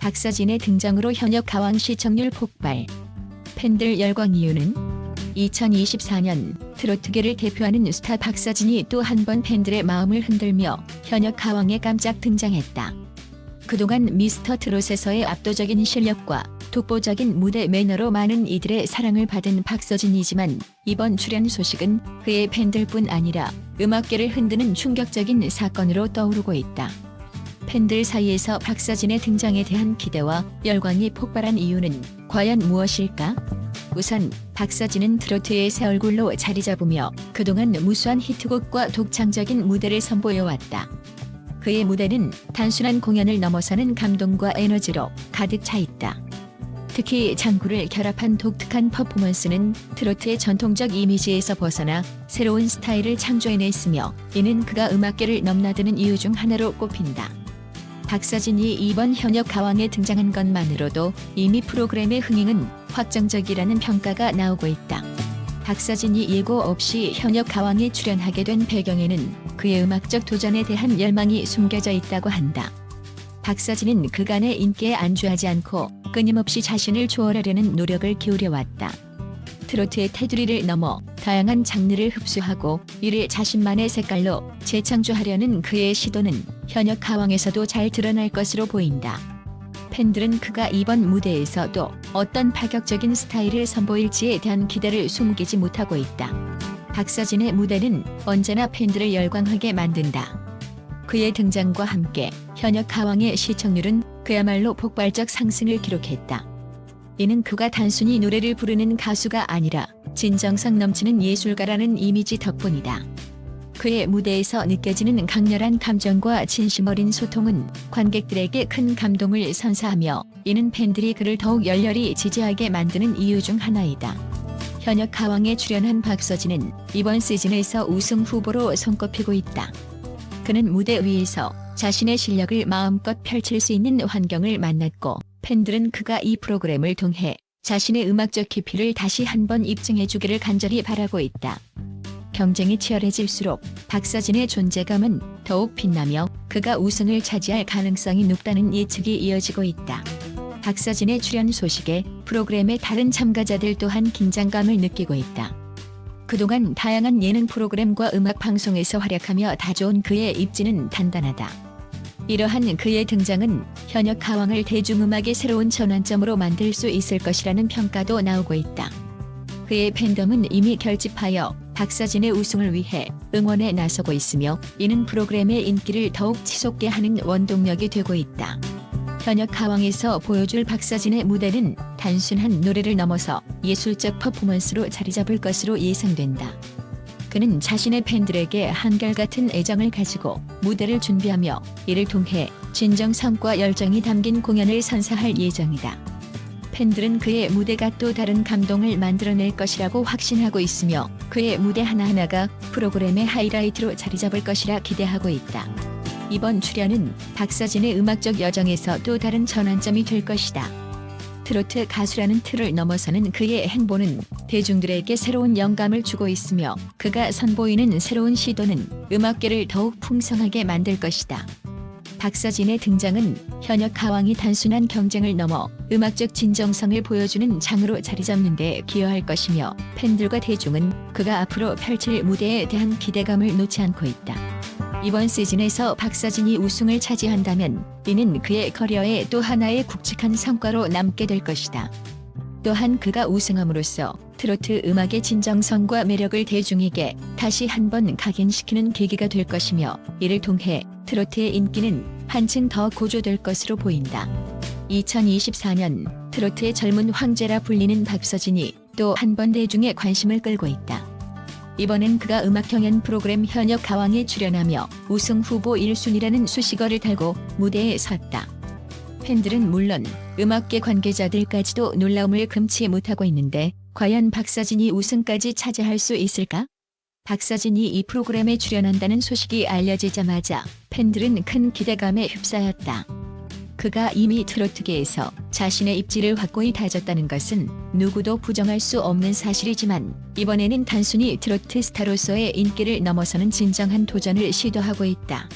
박서진의 등장으로 현역 가왕 시청률 폭발. 팬들 열광 이유는 2024년 트로트계를 대표하는 스타 박서진이 또 한 번 팬들의 마음을 흔들며 현역 가왕에 깜짝 등장했다. 그동안 미스터 트롯에서의 압도적인 실력과 독보적인 무대 매너로 많은 이들의 사랑을 받은 박서진이지만 이번 출연 소식은 그의 팬들뿐 아니라 음악계를 흔드는 충격적인 사건으로 떠오르고 있다. 팬들 사이에서 박서진의 등장에 대한 기대와 열광이 폭발한 이유는 과연 무엇일까? 우선 박서진은 트로트의 새 얼굴로 자리 잡으며 그동안 무수한 히트곡과 독창적인 무대를 선보여왔다. 그의 무대는 단순한 공연을 넘어서는 감동과 에너지로 가득 차 있다. 특히 장구를 결합한 독특한 퍼포먼스는 트로트의 전통적 이미지에서 벗어나 새로운 스타일을 창조해냈으며 이는 그가 음악계를 넘나드는 이유 중 하나로 꼽힌다. 박서진이 이번 현역 가왕에 등장한 것만으로도 이미 프로그램의 흥행은 확정적이라는 평가가 나오고 있다. 박서진이 예고 없이 현역 가왕에 출연하게 된 배경에는 그의 음악적 도전에 대한 열망이 숨겨져 있다고 한다. 박서진은 그간의 인기에 안주하지 않고 끊임없이 자신을 초월하려는 노력을 기울여왔다. 트로트의 테두리를 넘어 다양한 장르를 흡수하고 이를 자신만의 색깔로 재창조하려는 그의 시도는 현역 가왕에서도 잘 드러날 것으로 보인다. 팬들은 그가 이번 무대에서 또 어떤 파격적인 스타일을 선보일지에 대한 기대를 숨기지 못하고 있다. 박서진의 무대는 언제나 팬들을 열광하게 만든다. 그의 등장과 함께 현역 가왕의 시청률은 그야말로 폭발적 상승을 기록했다. 이는 그가 단순히 노래를 부르는 가수가 아니라 진정성 넘치는 예술가라는 이미지 덕분이다. 그의 무대에서 느껴지는 강렬한 감정과 진심 어린 소통은 관객들에게 큰 감동을 선사하며 이는 팬들이 그를 더욱 열렬히 지지하게 만드는 이유 중 하나이다. 현역 가왕에 출연한 박서진은 이번 시즌에서 우승 후보로 손꼽히고 있다. 그는 무대 위에서 자신의 실력을 마음껏 펼칠 수 있는 환경을 만났고 팬들은 그가 이 프로그램을 통해 자신의 음악적 깊이를 다시 한번 입증해 주기를 간절히 바라고 있다. 경쟁이 치열해질수록 박서진의 존재감은 더욱 빛나며 그가 우승을 차지할 가능성이 높다는 예측이 이어지고 있다. 박서진의 출연 소식에 프로그램의 다른 참가자들 또한 긴장감을 느끼고 있다. 그동안 다양한 예능 프로그램과 음악 방송에서 활약하며 다져온 그의 입지는 단단하다. 이러한 그의 등장은 현역 가왕을 대중음악의 새로운 전환점으로 만들 수 있을 것이라는 평가도 나오고 있다. 그의 팬덤은 이미 결집하여 박서진의 우승을 위해 응원에 나서고 있으며 이는 프로그램의 인기를 더욱 치솟게 하는 원동력이 되고 있다. 현역 가왕에서 보여줄 박서진의 무대는 단순한 노래를 넘어서 예술적 퍼포먼스로 자리 잡을 것으로 예상된다. 그는 자신의 팬들에게 한결같은 애정을 가지고 무대를 준비하며 이를 통해 진정 성과 열정이 담긴 공연을 선사할 예정이다. 팬들은 그의 무대가 또 다른 감동을 만들어낼 것이라고 확신하고 있으며 그의 무대 하나하나가 프로그램의 하이라이트로 자리 잡을 것이라 기대하고 있다. 이번 출연은 박서진의 음악적 여정에서 또 다른 전환점이 될 것이다. 트로트 가수라는 틀을 넘어서는 그의 행보는 대중들에게 새로운 영감을 주고 있으며 그가 선보이는 새로운 시도는 음악계를 더욱 풍성하게 만들 것이다. 박서진의 등장은 현역 가왕이 단순한 경쟁을 넘어 음악적 진정성을 보여주는 장으로 자리 잡는 데 기여할 것이며 팬들과 대중은 그가 앞으로 펼칠 무대에 대한 기대감을 놓지 않고 있다. 이번 시즌에서 박서진이 우승을 차지한다면 이는 그의 커리어의 또 하나의 굵직한 성과로 남게 될 것이다. 또한 그가 우승함으로써 트로트 음악의 진정성과 매력을 대중에게 다시 한번 각인시키는 계기가 될 것이며 이를 통해 트로트의 인기는 한층 더 고조될 것으로 보인다. 2024년 트로트의 젊은 황제라 불리는 박서진이 또 한 번 대중의 관심을 끌고 있다. 이번엔 그가 음악 경연 프로그램 현역 가왕에 출연하며 우승 후보 1순위라는 수식어를 달고 무대에 섰다. 팬들은 물론 음악계 관계자들까지도 놀라움을 금치 못하고 있는데 과연 박서진이 우승까지 차지할 수 있을까? 박서진이 이 프로그램에 출연한다는 소식이 알려지자마자 팬들은 큰 기대감에 휩싸였다. 그가 이미 트로트계에서 자신의 입지를 확고히 다졌다는 것은 누구도 부정할 수 없는 사실이지만 이번에는 단순히 트로트 스타로서의 인기를 넘어서는 진정한 도전을 시도하고 있다.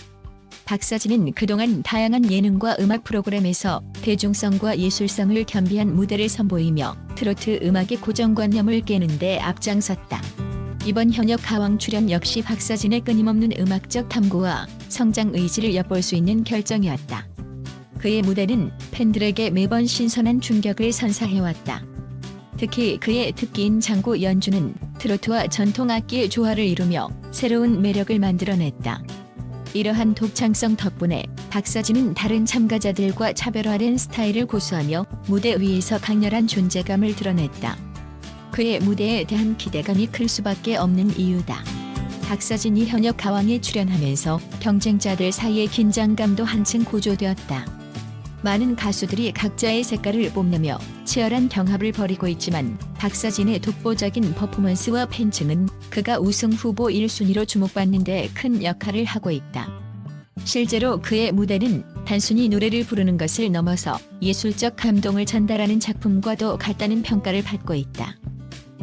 박서진은 그동안 다양한 예능과 음악 프로그램에서 대중성과 예술성을 겸비한 무대를 선보이며 트로트 음악의 고정관념을 깨는데 앞장섰다. 이번 현역 가왕 출연 역시 박서진의 끊임없는 음악적 탐구와 성장 의지를 엿볼 수 있는 결정이었다. 그의 무대는 팬들에게 매번 신선한 충격을 선사해왔다. 특히 그의 특기인 장구 연주는 트로트와 전통 악기의 조화를 이루며 새로운 매력을 만들어냈다. 이러한 독창성 덕분에 박서진은 다른 참가자들과 차별화된 스타일을 고수하며 무대 위에서 강렬한 존재감을 드러냈다. 그의 무대에 대한 기대감이 클 수밖에 없는 이유다. 박서진이 현역 가왕에 출연하면서 경쟁자들 사이의 긴장감도 한층 고조되었다. 많은 가수들이 각자의 색깔을 뽐내며 치열한 경합을 벌이고 있지만 박서진의 독보적인 퍼포먼스와 팬층은 그가 우승 후보 1순위로 주목받는 데 큰 역할을 하고 있다. 실제로 그의 무대는 단순히 노래를 부르는 것을 넘어서 예술적 감동을 전달하는 작품과도 같다는 평가를 받고 있다.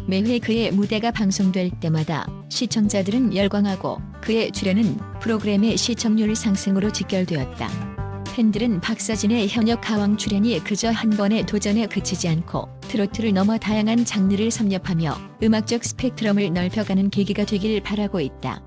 매회 그의 무대가 방송될 때마다 시청자들은 열광하고 그의 출연은 프로그램의 시청률 상승으로 직결되었다. 팬들은 박서진의 현역 가왕 출연이 그저 한 번의 도전에 그치지 않고 트로트를 넘어 다양한 장르를 섭렵하며 음악적 스펙트럼을 넓혀가는 계기가 되길 바라고 있다.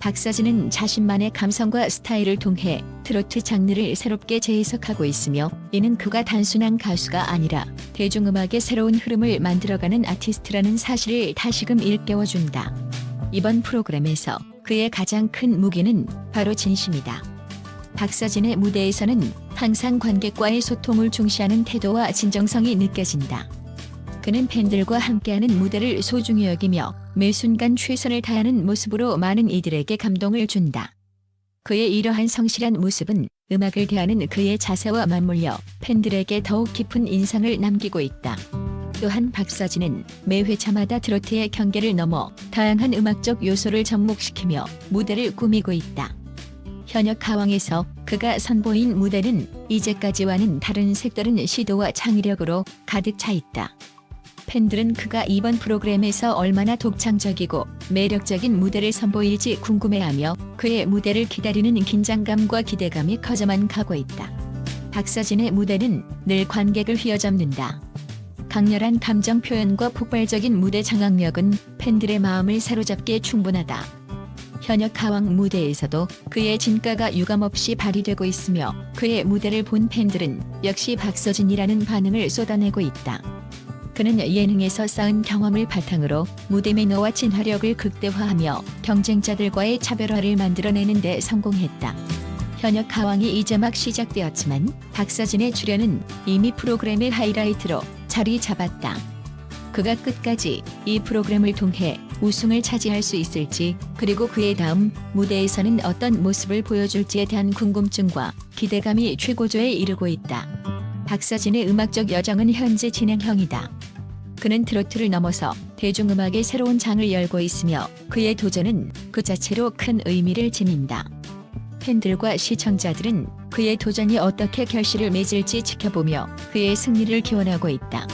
박서진은 자신만의 감성과 스타일을 통해 트로트 장르를 새롭게 재해석하고 있으며 이는 그가 단순한 가수가 아니라 대중음악의 새로운 흐름을 만들어가는 아티스트라는 사실을 다시금 일깨워준다. 이번 프로그램에서 그의 가장 큰 무기는 바로 진심이다. 박서진의 무대에서는 항상 관객과의 소통을 중시하는 태도와 진정성이 느껴진다. 그는 팬들과 함께하는 무대를 소중히 여기며 매 순간 최선을 다하는 모습으로 많은 이들에게 감동을 준다. 그의 이러한 성실한 모습은 음악을 대하는 그의 자세와 맞물려 팬들에게 더욱 깊은 인상을 남기고 있다. 또한 박서진은 매 회차마다 트로트의 경계를 넘어 다양한 음악적 요소를 접목시키며 무대를 꾸미고 있다. 현역 가왕에서 그가 선보인 무대는 이제까지와는 다른 색다른 시도와 창의력으로 가득 차 있다. 팬들은 그가 이번 프로그램에서 얼마나 독창적이고 매력적인 무대를 선보일지 궁금해하며 그의 무대를 기다리는 긴장감과 기대감이 커져만 가고 있다. 박서진의 무대는 늘 관객을 휘어잡는다. 강렬한 감정 표현과 폭발적인 무대 장악력은 팬들의 마음을 사로잡기에 충분하다. 현역 가왕 무대에서도 그의 진가가 유감없이 발휘되고 있으며 그의 무대를 본 팬들은 역시 박서진이라는 반응을 쏟아내고 있다. 그는 예능에서 쌓은 경험을 바탕으로 무대 매너와 진화력을 극대화하며 경쟁자들과의 차별화를 만들어내는 데 성공했다. 현역 가왕이 이제 막 시작되었지만 박서진의 출연은 이미 프로그램의 하이라이트로 자리 잡았다. 그가 끝까지 이 프로그램을 통해 우승을 차지할 수 있을지 그리고 그의 다음 무대에서는 어떤 모습을 보여줄지에 대한 궁금증과 기대감이 최고조에 이르고 있다. 박서진의 음악적 여정은 현재 진행형이다. 그는 트로트를 넘어서 대중음악의 새로운 장을 열고 있으며 그의 도전은 그 자체로 큰 의미를 지닌다. 팬들과 시청자들은 그의 도전이 어떻게 결실을 맺을지 지켜보며 그의 승리를 기원하고 있다.